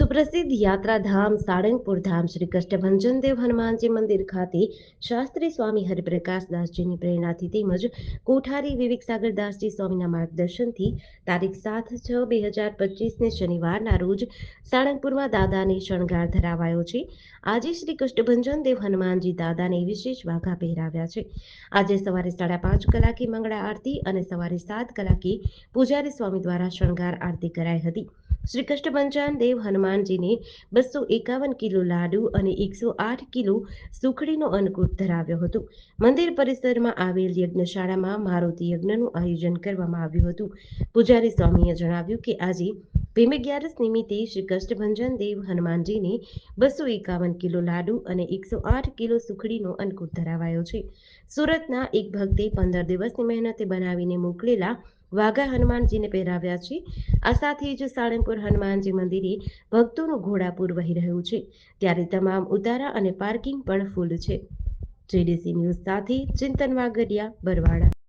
સુપ્રસિદ્ધ યાત્રાધામ સાળંગપુર ધામ શ્રી કષ્ટભંજન દેવ હનુમાનજી મંદિર ખાતે શાસ્ત્રી સ્વામી હરિપ્રકાશ દાસજીની પ્રેરણાથી તેમજ કોઠારી વિવેક સાગર દાસજી સ્વામીના માર્ગદર્શનથી તારીખ સાત છ બે હજાર પચીસને શનિવારના રોજ સાળંગપુરમાં દાદાને શણગાર ધરાવાયો છે. આજે શ્રી કષ્ટભંજન દેવ હનુમાનજી દાદાને વિશેષ વાઘા પહેરાવ્યા છે. આજે સવારે સાડા પાંચ કલાકે મંગળા આરતી અને સવારે સાત કલાકે પૂજારી સ્વામી દ્વારા શણગાર આરતી કરાઈ હતી. શ્રી કષ્ટભંજન દેવ હનુમાનજીને બસો એકાવન કિલો લાડુ અને એકસો આઠ કિલો સુખડીનો અન્નકૂટ ધરાવ્યો હતો. મંદિર પરિસરમાં આવેલ યજ્ઞશાળામાં મારુતિ યજ્ઞનું આયોજન કરવામાં આવ્યું હતું. પૂજારી સ્વામીએ જણાવ્યું કે આજે ભીમ અગિયારસ નિમિત્તે શ્રી કષ્ટભંજન દેવ હનુમાનજીને બસો એકાવન કિલો લાડુ અને એકસો આઠ કિલો સુખડીનો અન્નકૂટ ધરાવાયો છે. સુરતના એક ભક્તે પંદર દિવસની મહેનતે બનાવીને મોકલેલા વાઘા હનુમાનજીને પહેરાવ્યા છે. આ સાથે જ સાળંગપુર હનુમાનજી મંદિરે ભક્તોનું ઘોડાપુર વહી રહ્યું છે. ત્યારે તમામ ઉતારા અને પાર્કિંગ પણ ફૂલ છે. જેડીસી ન્યૂઝ સાથે ચિંતન વાગડિયા બરવાડા.